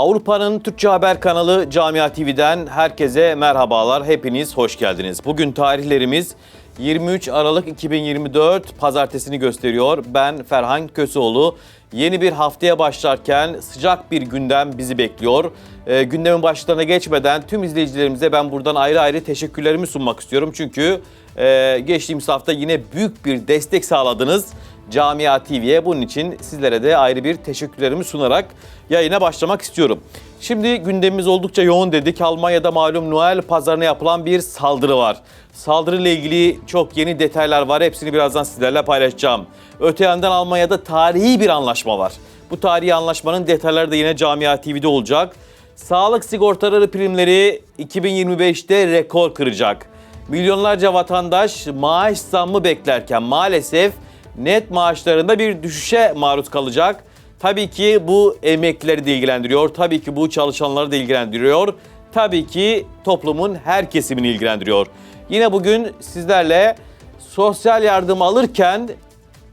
Avrupa'nın Türkçe haber kanalı Camia TV'den herkese merhabalar. Hepiniz hoş geldiniz. Bugün tarihlerimiz 23 Aralık 2024 pazartesini gösteriyor. Ben Ferhan Köseoğlu. Yeni bir haftaya başlarken sıcak bir gündem bizi bekliyor. Ee, gündemin başlarına geçmeden tüm izleyicilerimize ben buradan ayrı ayrı teşekkürlerimi sunmak istiyorum. Çünkü e, geçtiğimiz hafta yine büyük bir destek sağladınız. Camia TV'ye. Bunun için sizlere de ayrı bir teşekkürlerimi sunarak yayına başlamak istiyorum. Şimdi gündemimiz oldukça yoğun dedik. Almanya'da malum Noel pazarına yapılan bir saldırı var. Saldırıyla ilgili çok yeni detaylar var. Hepsini birazdan sizlerle paylaşacağım. Öte yandan Almanya'da tarihi bir anlaşma var. Bu tarihi anlaşmanın detayları da yine Camia TV'de olacak. Sağlık sigortaları primleri 2025'te rekor kıracak. Milyonlarca vatandaş maaş zammı beklerken maalesef net maaşlarında bir düşüşe maruz kalacak. Tabii ki bu emeklileri de ilgilendiriyor. Tabii ki bu çalışanları da ilgilendiriyor. Tabii ki toplumun her kesimini ilgilendiriyor. Yine bugün sizlerle sosyal yardım alırken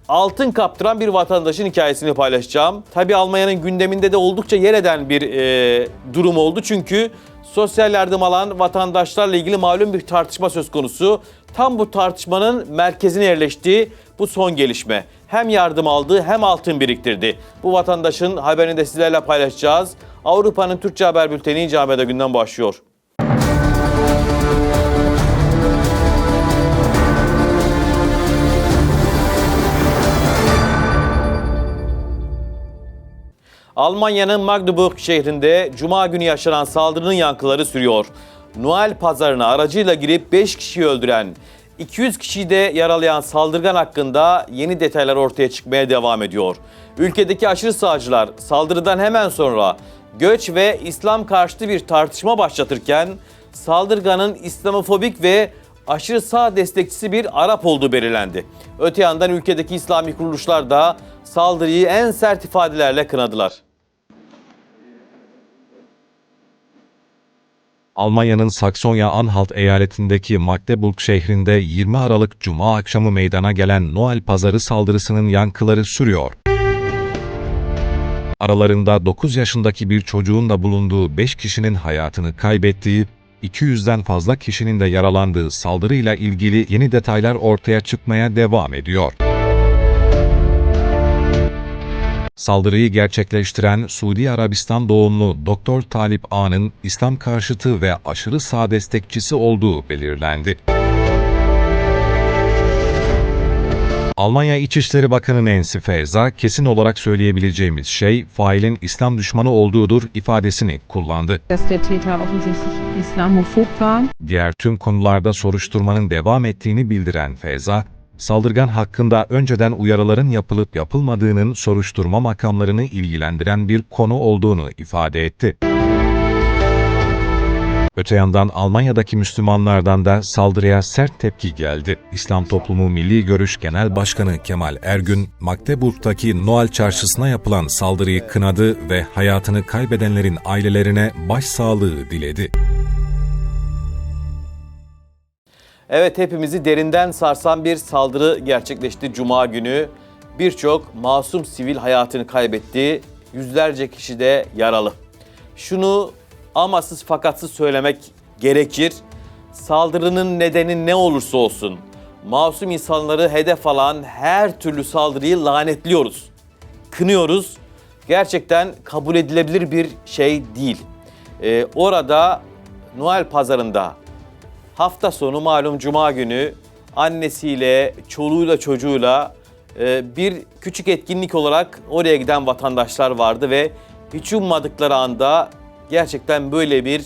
altın kaptıran bir vatandaşın hikayesini paylaşacağım. Tabii Almanya'nın gündeminde de oldukça yer eden bir e, durum oldu. Çünkü sosyal yardım alan vatandaşlarla ilgili malum bir tartışma söz konusu. Tam bu tartışmanın merkezine yerleştiği bu son gelişme. Hem yardım aldı hem altın biriktirdi. Bu vatandaşın haberini de sizlerle paylaşacağız. Avrupa'nın Türkçe Haber Bülteni Camia'da günden başlıyor. Almanya'nın Magdeburg şehrinde Cuma günü yaşanan saldırının yankıları sürüyor. Noel pazarına aracıyla girip 5 kişiyi öldüren, 200 kişiyi de yaralayan saldırgan hakkında yeni detaylar ortaya çıkmaya devam ediyor. Ülkedeki aşırı sağcılar saldırıdan hemen sonra göç ve İslam karşıtı bir tartışma başlatırken saldırganın İslamofobik ve aşırı sağ destekçisi bir Arap olduğu belirlendi. Öte yandan ülkedeki İslami kuruluşlar da saldırıyı en sert ifadelerle kınadılar. Almanya'nın Saksonya-Anhalt eyaletindeki Magdeburg şehrinde 20 Aralık Cuma akşamı meydana gelen Noel pazarı saldırısının yankıları sürüyor. Aralarında 9 yaşındaki bir çocuğun da bulunduğu 5 kişinin hayatını kaybettiği, 200'den fazla kişinin de yaralandığı saldırıyla ilgili yeni detaylar ortaya çıkmaya devam ediyor. Saldırıyı gerçekleştiren Suudi Arabistan doğumlu Doktor Talip A'nın İslam karşıtı ve aşırı sağ destekçisi olduğu belirlendi. Almanya İçişleri Bakanı Nancy Faeser, kesin olarak söyleyebileceğimiz şey failin İslam düşmanı olduğudur ifadesini kullandı. Diğer tüm konularda soruşturmanın devam ettiğini bildiren Feyza, saldırgan hakkında önceden uyarıların yapılıp yapılmadığının soruşturma makamlarını ilgilendiren bir konu olduğunu ifade etti. Öte yandan Almanya'daki Müslümanlardan da saldırıya sert tepki geldi. İslam Toplumu Milli Görüş Genel Başkanı Kemal Ergün, Magdeburg'daki Noel Çarşısı'na yapılan saldırıyı kınadı ve hayatını kaybedenlerin ailelerine başsağlığı diledi. Evet hepimizi derinden sarsan bir saldırı gerçekleşti Cuma günü. Birçok masum sivil hayatını kaybetti. Yüzlerce kişi de yaralı. Şunu amasız fakatsız söylemek gerekir. Saldırının nedeni ne olursa olsun masum insanları hedef alan her türlü saldırıyı lanetliyoruz. Kınıyoruz. Gerçekten kabul edilebilir bir şey değil. Ee, orada Noel pazarında hafta sonu malum cuma günü annesiyle, çoluğuyla, çocuğuyla e, bir küçük etkinlik olarak oraya giden vatandaşlar vardı ve hiç ummadıkları anda gerçekten böyle bir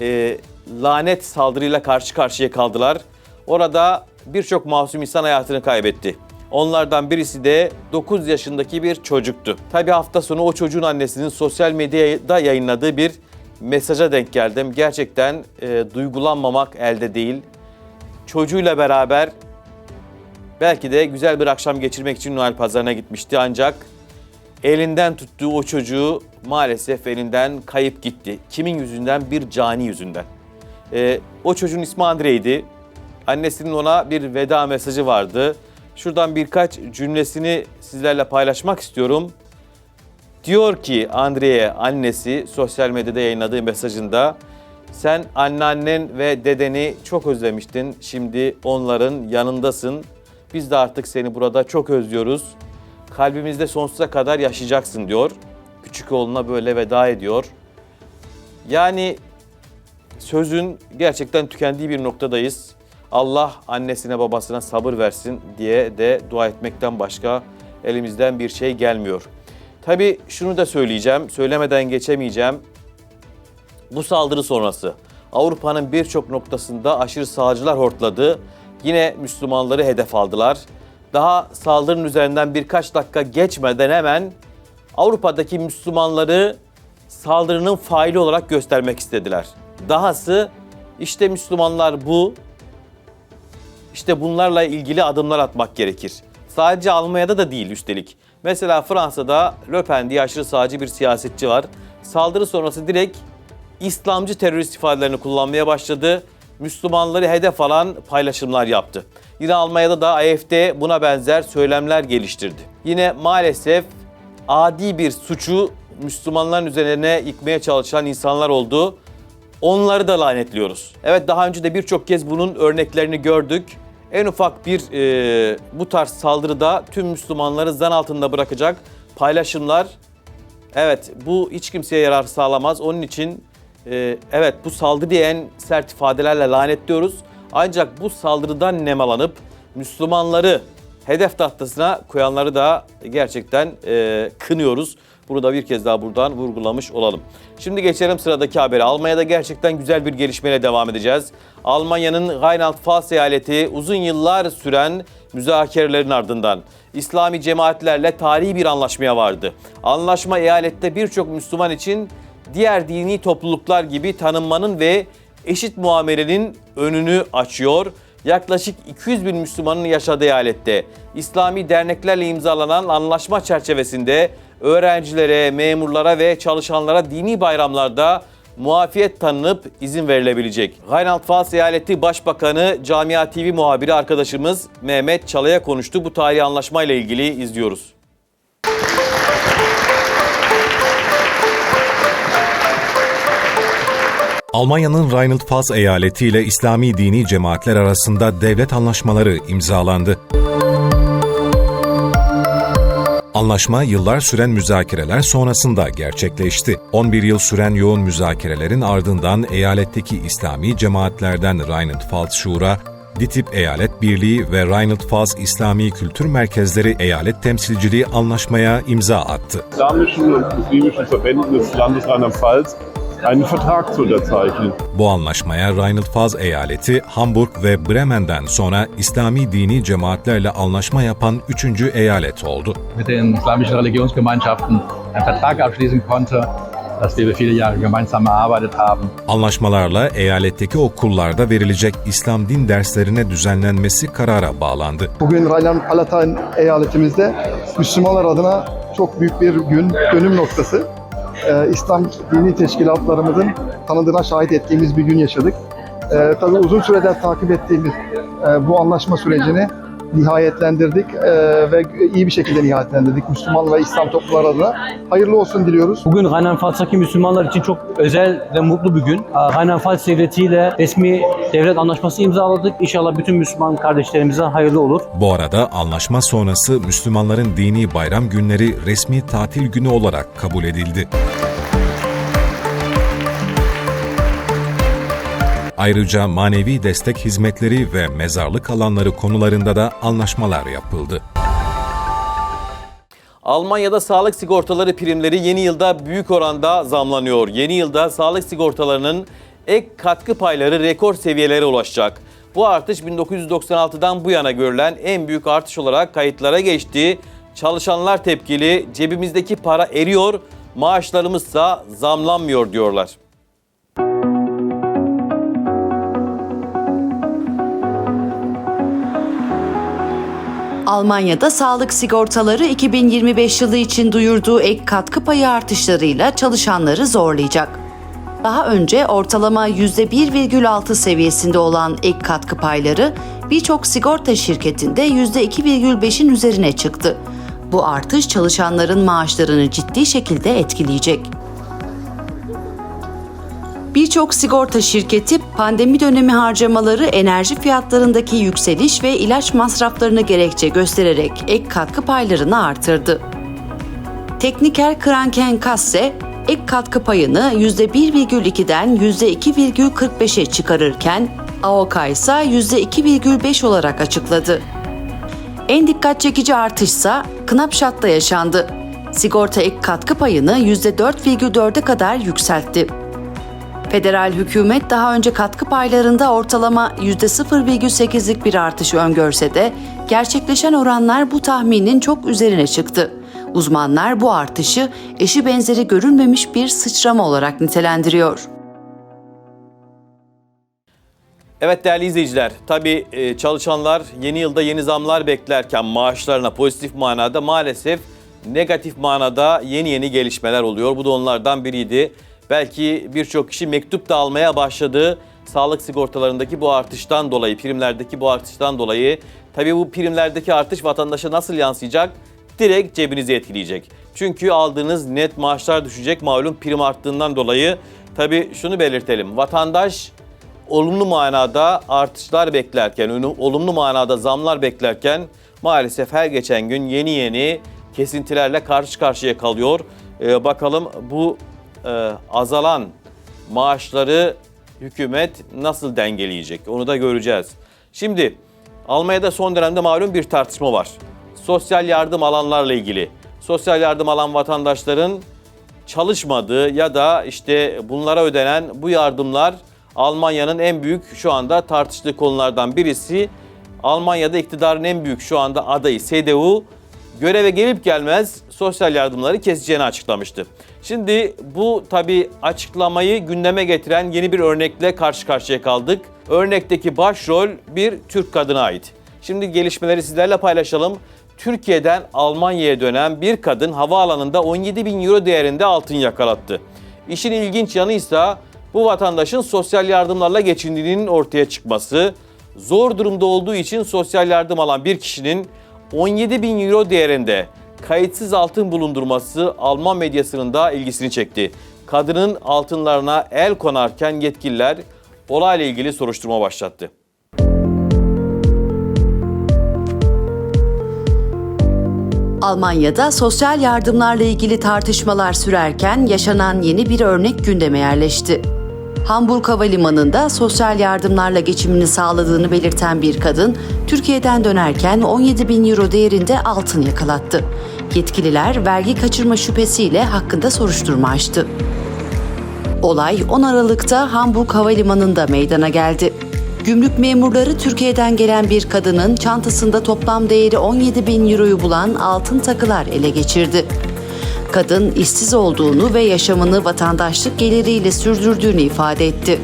e, lanet saldırıyla karşı karşıya kaldılar. Orada birçok masum insan hayatını kaybetti. Onlardan birisi de 9 yaşındaki bir çocuktu. Tabi hafta sonu o çocuğun annesinin sosyal medyada yayınladığı bir mesaja denk geldim. Gerçekten e, duygulanmamak elde değil. Çocuğuyla beraber belki de güzel bir akşam geçirmek için Noel pazarına gitmişti ancak elinden tuttuğu o çocuğu maalesef elinden kayıp gitti. Kimin yüzünden? Bir cani yüzünden. E, o çocuğun ismi Andrei'ydi. Annesinin ona bir veda mesajı vardı. Şuradan birkaç cümlesini sizlerle paylaşmak istiyorum. Diyor ki Andre'ye annesi sosyal medyada yayınladığı mesajında sen anneannen ve dedeni çok özlemiştin. Şimdi onların yanındasın. Biz de artık seni burada çok özlüyoruz. Kalbimizde sonsuza kadar yaşayacaksın diyor. Küçük oğluna böyle veda ediyor. Yani sözün gerçekten tükendiği bir noktadayız. Allah annesine babasına sabır versin diye de dua etmekten başka elimizden bir şey gelmiyor. Tabii şunu da söyleyeceğim, söylemeden geçemeyeceğim. Bu saldırı sonrası Avrupa'nın birçok noktasında aşırı sağcılar hortladı. Yine Müslümanları hedef aldılar. Daha saldırının üzerinden birkaç dakika geçmeden hemen Avrupa'daki Müslümanları saldırının faili olarak göstermek istediler. Dahası işte Müslümanlar bu, işte bunlarla ilgili adımlar atmak gerekir. Sadece Almanya'da da değil üstelik. Mesela Fransa'da Le Pen diye aşırı sağcı bir siyasetçi var. Saldırı sonrası direkt İslamcı terörist ifadelerini kullanmaya başladı. Müslümanları hedef alan paylaşımlar yaptı. Yine Almanya'da da AFD buna benzer söylemler geliştirdi. Yine maalesef adi bir suçu Müslümanların üzerine yıkmaya çalışan insanlar oldu. Onları da lanetliyoruz. Evet daha önce de birçok kez bunun örneklerini gördük. En ufak bir e, bu tarz saldırıda tüm Müslümanları zan altında bırakacak paylaşımlar Evet bu hiç kimseye yarar sağlamaz. Onun için e, evet bu saldırıyı en sert ifadelerle lanetliyoruz. Ancak bu saldırıdan nemalanıp Müslümanları hedef tahtasına koyanları da gerçekten e, kınıyoruz. Bunu da bir kez daha buradan vurgulamış olalım. Şimdi geçelim sıradaki habere. Almanya'da gerçekten güzel bir gelişmeyle devam edeceğiz. Almanya'nın Rheinland-Pfalz eyaleti uzun yıllar süren müzakerelerin ardından İslami cemaatlerle tarihi bir anlaşmaya vardı. Anlaşma eyalette birçok Müslüman için diğer dini topluluklar gibi tanınmanın ve eşit muamelenin önünü açıyor. Yaklaşık 200 bin Müslümanın yaşadığı eyalette İslami derneklerle imzalanan anlaşma çerçevesinde öğrencilere, memurlara ve çalışanlara dini bayramlarda muafiyet tanınıp izin verilebilecek. Rheinland-Pfalz Eyaleti Başbakanı Camia TV muhabiri arkadaşımız Mehmet Çalay'a konuştu. Bu tarihi anlaşmayla ilgili izliyoruz. Almanya'nın Rheinland-Pfalz eyaleti ile İslami dini cemaatler arasında devlet anlaşmaları imzalandı. Anlaşma yıllar süren müzakereler sonrasında gerçekleşti. 11 yıl süren yoğun müzakerelerin ardından eyaletteki İslami cemaatlerden Rheinland-Pfalz Şura, DİTİB Eyalet Birliği ve Rheinland-Pfalz İslami Kültür Merkezleri Eyalet Temsilciliği anlaşmaya imza attı. islamischen und muslimischen Verbänden des Landes Rheinland-Pfalz einen Vertrag zu unterzeichnen. Bu anlaşmaya Rheinland-Pfalz eyaleti Hamburg ve Bremen'den sonra İslami dini cemaatlerle anlaşma yapan üçüncü eyalet oldu. mit den islamischen Religionsgemeinschaften einen Vertrag abschließen konnte, dass wir über viele Jahre gemeinsam erarbeitet haben. Anlaşmalarla eyaletteki okullarda verilecek İslam din derslerine düzenlenmesi karara bağlandı. Bugün Rheinland-Palatin eyaletimizde Müslümanlar adına çok büyük bir gün, dönüm noktası. Ee, İslam dini teşkilatlarımızın tanıdığına şahit ettiğimiz bir gün yaşadık. Ee, tabii uzun süredir takip ettiğimiz e, bu anlaşma sürecini nihayetlendirdik e, ve iyi bir şekilde nihayetlendirdik Müslüman ve İslam toplumları adına. Hayırlı olsun diliyoruz. Bugün Rheinland-Pfalz'daki Müslümanlar için çok özel ve mutlu bir gün. Rheinland-Pfalz Devleti ile resmi devlet anlaşması imzaladık. İnşallah bütün Müslüman kardeşlerimize hayırlı olur. Bu arada anlaşma sonrası Müslümanların dini bayram günleri resmi tatil günü olarak kabul edildi. Ayrıca manevi destek hizmetleri ve mezarlık alanları konularında da anlaşmalar yapıldı. Almanya'da sağlık sigortaları primleri yeni yılda büyük oranda zamlanıyor. Yeni yılda sağlık sigortalarının ek katkı payları rekor seviyelere ulaşacak. Bu artış 1996'dan bu yana görülen en büyük artış olarak kayıtlara geçti. Çalışanlar tepkili, cebimizdeki para eriyor, maaşlarımızsa zamlanmıyor diyorlar. Almanya'da sağlık sigortaları 2025 yılı için duyurduğu ek katkı payı artışlarıyla çalışanları zorlayacak. Daha önce ortalama %1,6 seviyesinde olan ek katkı payları birçok sigorta şirketinde %2,5'in üzerine çıktı. Bu artış çalışanların maaşlarını ciddi şekilde etkileyecek. Birçok sigorta şirketi pandemi dönemi harcamaları enerji fiyatlarındaki yükseliş ve ilaç masraflarını gerekçe göstererek ek katkı paylarını artırdı. Tekniker Kranken Kasse ek katkı payını %1,2'den %2,45'e çıkarırken AOK ise %2,5 olarak açıkladı. En dikkat çekici artışsa Knapşat'ta yaşandı. Sigorta ek katkı payını %4,4'e kadar yükseltti. Federal hükümet daha önce katkı paylarında ortalama %0,8'lik bir artış öngörse de gerçekleşen oranlar bu tahminin çok üzerine çıktı. Uzmanlar bu artışı eşi benzeri görülmemiş bir sıçrama olarak nitelendiriyor. Evet değerli izleyiciler, tabii e, çalışanlar yeni yılda yeni zamlar beklerken maaşlarına pozitif manada maalesef negatif manada yeni yeni gelişmeler oluyor. Bu da onlardan biriydi. Belki birçok kişi mektup da almaya başladı. Sağlık sigortalarındaki bu artıştan dolayı, primlerdeki bu artıştan dolayı. Tabii bu primlerdeki artış vatandaşa nasıl yansıyacak? Direkt cebinizi etkileyecek. Çünkü aldığınız net maaşlar düşecek malum prim arttığından dolayı. Tabii şunu belirtelim. Vatandaş olumlu manada artışlar beklerken, olu- olumlu manada zamlar beklerken maalesef her geçen gün yeni yeni kesintilerle karşı karşıya kalıyor. Ee, bakalım bu e, azalan maaşları hükümet nasıl dengeleyecek onu da göreceğiz. Şimdi Almanya'da son dönemde malum bir tartışma var. Sosyal yardım alanlarla ilgili. Sosyal yardım alan vatandaşların çalışmadığı ya da işte bunlara ödenen bu yardımlar Almanya'nın en büyük şu anda tartıştığı konulardan birisi. Almanya'da iktidarın en büyük şu anda adayı CDU göreve gelip gelmez sosyal yardımları keseceğini açıklamıştı. Şimdi bu tabi açıklamayı gündeme getiren yeni bir örnekle karşı karşıya kaldık. Örnekteki başrol bir Türk kadına ait. Şimdi gelişmeleri sizlerle paylaşalım. Türkiye'den Almanya'ya dönen bir kadın havaalanında 17 bin euro değerinde altın yakalattı. İşin ilginç yanı ise bu vatandaşın sosyal yardımlarla geçindiğinin ortaya çıkması. Zor durumda olduğu için sosyal yardım alan bir kişinin 17 bin euro değerinde kayıtsız altın bulundurması Alman medyasının da ilgisini çekti. Kadının altınlarına el konarken yetkililer olayla ilgili soruşturma başlattı. Almanya'da sosyal yardımlarla ilgili tartışmalar sürerken yaşanan yeni bir örnek gündeme yerleşti. Hamburg Havalimanı'nda sosyal yardımlarla geçimini sağladığını belirten bir kadın, Türkiye'den dönerken 17 bin euro değerinde altın yakalattı. Yetkililer vergi kaçırma şüphesiyle hakkında soruşturma açtı. Olay 10 Aralık'ta Hamburg Havalimanı'nda meydana geldi. Gümrük memurları Türkiye'den gelen bir kadının çantasında toplam değeri 17 bin euroyu bulan altın takılar ele geçirdi. Kadın işsiz olduğunu ve yaşamını vatandaşlık geliriyle sürdürdüğünü ifade etti.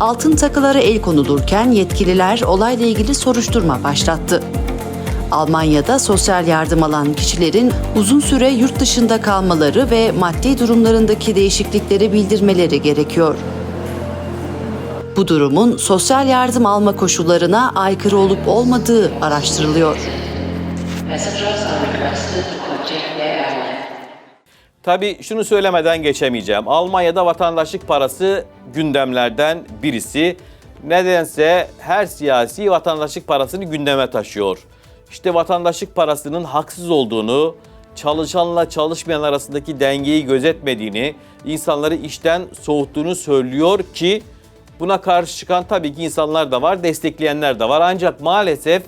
Altın takılara el konulurken yetkililer olayla ilgili soruşturma başlattı. Almanya'da sosyal yardım alan kişilerin uzun süre yurt dışında kalmaları ve maddi durumlarındaki değişiklikleri bildirmeleri gerekiyor. Bu durumun sosyal yardım alma koşullarına aykırı olup olmadığı araştırılıyor. Tabii şunu söylemeden geçemeyeceğim. Almanya'da vatandaşlık parası gündemlerden birisi. Nedense her siyasi vatandaşlık parasını gündeme taşıyor. İşte vatandaşlık parasının haksız olduğunu, çalışanla çalışmayan arasındaki dengeyi gözetmediğini, insanları işten soğuttuğunu söylüyor ki buna karşı çıkan tabii ki insanlar da var, destekleyenler de var. Ancak maalesef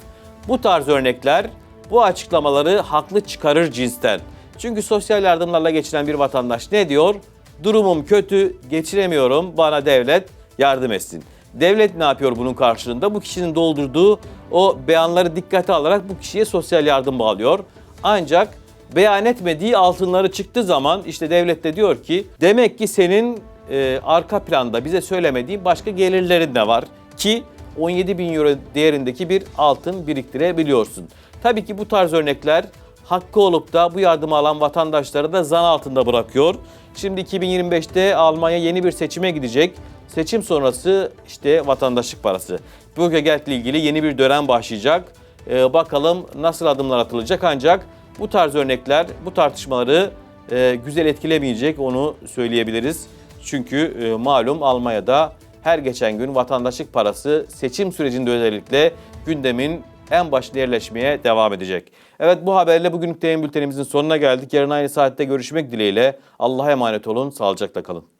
bu tarz örnekler bu açıklamaları haklı çıkarır cinsten. Çünkü sosyal yardımlarla geçinen bir vatandaş ne diyor? Durumum kötü, geçiremiyorum, bana devlet yardım etsin. Devlet ne yapıyor bunun karşılığında? Bu kişinin doldurduğu o beyanları dikkate alarak bu kişiye sosyal yardım bağlıyor. Ancak beyan etmediği altınları çıktığı zaman işte devlet de diyor ki demek ki senin e, arka planda bize söylemediğin başka gelirlerin de var ki 17 bin euro değerindeki bir altın biriktirebiliyorsun. Tabii ki bu tarz örnekler hakkı olup da bu yardımı alan vatandaşları da zan altında bırakıyor. Şimdi 2025'te Almanya yeni bir seçime gidecek. Seçim sonrası işte vatandaşlık parası. Bürgergeld ile ilgili yeni bir dönem başlayacak. Ee, bakalım nasıl adımlar atılacak ancak Bu tarz örnekler bu tartışmaları e, güzel etkilemeyecek onu söyleyebiliriz. Çünkü e, malum Almanya'da her geçen gün vatandaşlık parası seçim sürecinde özellikle gündemin en başına yerleşmeye devam edecek. Evet bu haberle bugünlük yayın bültenimizin sonuna geldik. Yarın aynı saatte görüşmek dileğiyle. Allah'a emanet olun, sağlıcakla kalın.